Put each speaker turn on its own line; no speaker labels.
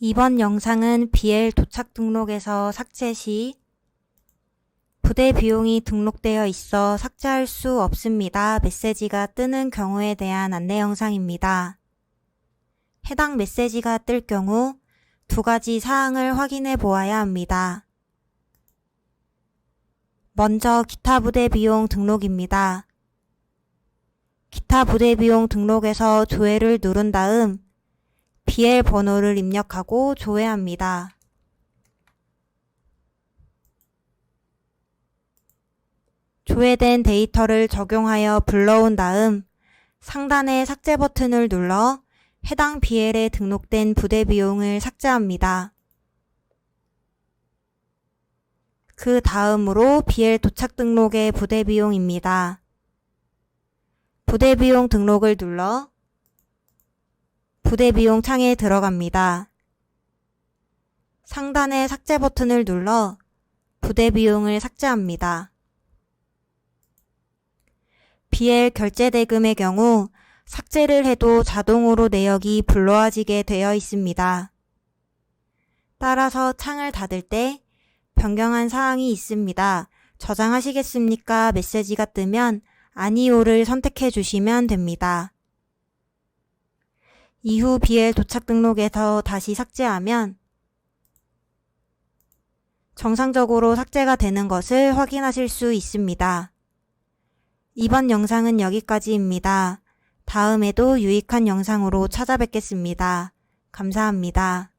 이번 영상은 BL 도착 등록에서 삭제 시 부대 비용이 등록되어 있어 삭제할 수 없습니다. 메시지가 뜨는 경우에 대한 안내 영상입니다. 해당 메시지가 뜰 경우 두 가지 사항을 확인해 보아야 합니다. 먼저 기타 부대 비용 등록입니다. 기타 부대 비용 등록에서 조회를 누른 다음 BL 번호를 입력하고 조회합니다. 조회된 데이터를 적용하여 불러온 다음 상단의 삭제 버튼을 눌러 해당 BL에 등록된 부대 비용을 삭제합니다. 그 다음으로 BL 도착 등록의 부대 비용입니다. 부대 비용 등록을 눌러 부대 비용 창에 들어갑니다. 상단의 삭제 버튼을 눌러 부대 비용을 삭제합니다. BL 결제 대금의 경우 삭제를 해도 자동으로 내역이 불러와지게 되어 있습니다. 따라서 창을 닫을 때 변경한 사항이 있습니다. 저장하시겠습니까? 메시지가 뜨면 아니오를 선택해 주시면 됩니다. 이후 BL 도착 등록에서 다시 삭제하면 정상적으로 삭제가 되는 것을 확인하실 수 있습니다. 이번 영상은 여기까지입니다. 다음에도 유익한 영상으로 찾아뵙겠습니다. 감사합니다.